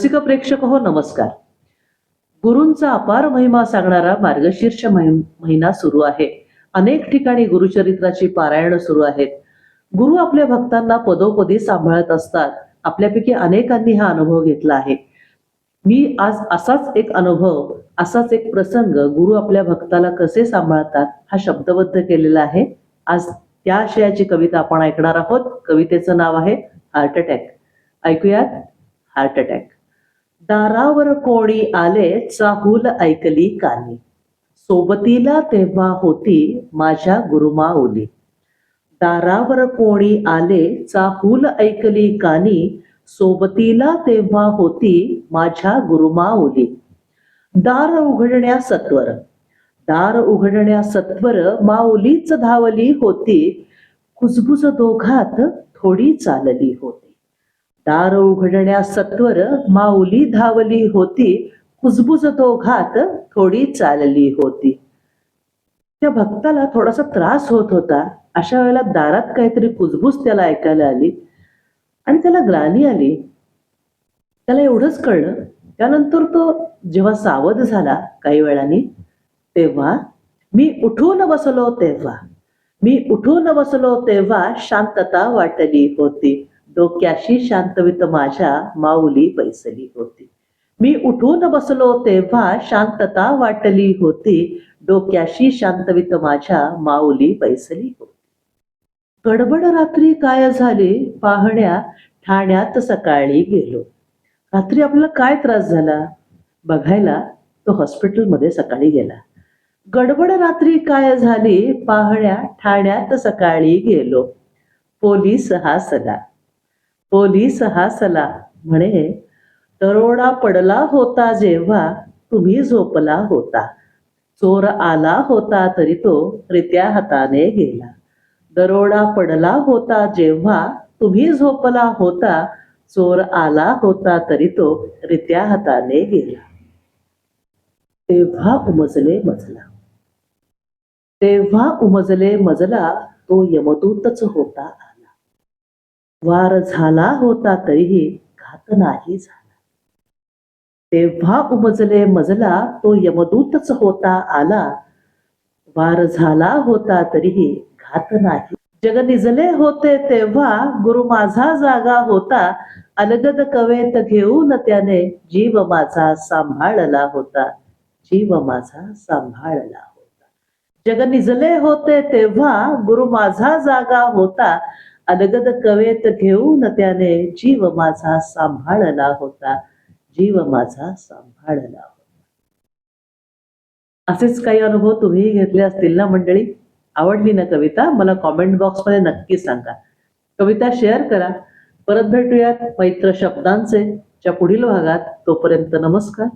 रसिक प्रेक्षक हो नमस्कार. गुरूंचा अपार महिमा सांगणारा मार्गशीर्ष महिना सुरू आहे. अनेक ठिकाणी गुरुचरित्राची पारायण सुरू आहेत. गुरु आपल्या भक्तांना पदोपदी सांभाळत असतात. आपल्यापैकी अनेकांनी हा अनुभव घेतला आहे. मी आज असाच एक अनुभव असाच एक प्रसंग गुरु आपल्या भक्ताला कसे सांभाळतात हा शब्दबद्ध केलेला आहे. आज त्या आशयाची कविता आपण ऐकणार आहोत. कवितेचं नाव आहे हार्ट अटॅक ऐकूयात हार्ट अटॅक दारावर कोणी आले चाहूल ऐकली कानी. सोबतीला तेव्हा होती माझ्या गुरुमाऊली. दारावर कोणी आले चाहूल ऐकली कानी. सोबतीला तेव्हा होती माझ्या गुरुमाऊली. दार उघडण्या सत्वर. दार उघडण्या सत्वर माऊलीच धावली होती. कुजबुज दोघात थोडी चालली होती. दार उघडण्या सत्वर माऊली धावली होती. कुजबुज दोघात थोडी चालली होती. त्या भक्ताला थोडासा त्रास होत होता. अशा वेळेला दारात काहीतरी कुजबुज त्याला ऐकायला आली. आणि त्याला ग्लानी आली. त्याला एवढंच कळलं. त्यानंतर तो जेव्हा सावध झाला काही वेळाने तेव्हा मी उठून बसलो तेव्हा मी उठून बसलो तेव्हा शांतता वाटली होती. डोक्याशी शांतवित माझ्या माऊली बैसली होती. मी उठून बसलो तेव्हा शांतता वाटली होती. डोक्याशी शांतवित माझ्या माऊली बैसली होती. गडबड रात्री काय झाली? पाहण्या ठाण्यात सकाळी गेलो. रात्री आपल्याला काय त्रास झाला? बघायला तो हॉस्पिटलमध्ये सकाळी गेला. गडबड रात्री काय झाली? पाहण्या ठाण्यात सकाळी गेलो. पोलीस हा सदा पोलीस हासला म्हणे दरोडा पडला होता जेव्हा तुम्ही झोपला होता. चोर आला होता तरी तो रित्या हाताने गेला. दरोडा पडला होता जेव्हा तुम्ही झोपला होता. चोर आला होता तरी तो रित्या हाताने गेला. तेव्हा उमजले मजला. तेव्हा उमजले मजला तो यमदूतच होता. वार झाला होता तरीही घात नाही झाला. तेव्हा उमजले मजला तो यमदूतच होता आला. वार झाला होता तरीही घात नाही. जग निजले होते तेव्हा गुरु माझा जागा होता. अलगद कवेत घेऊन त्याने जीव माझा सांभाळला होता. जीव माझा सांभाळला होता. जग निजले होते तेव्हा गुरु माझा जागा होता. अलगद कवेत घेऊन त्याने जीव माझा सांभाळला होता. जीव माझा सांभाळला होता. असेच काही अनुभव तुम्ही घेतले असतील ना मंडळी? आवडली ना कविता? मला कॉमेंट बॉक्समध्ये नक्की सांगा. कविता शेअर करा. परत भेटूयात मैत्र शब्दांचे. च्या पुढील भागात तोपर्यंत नमस्कार.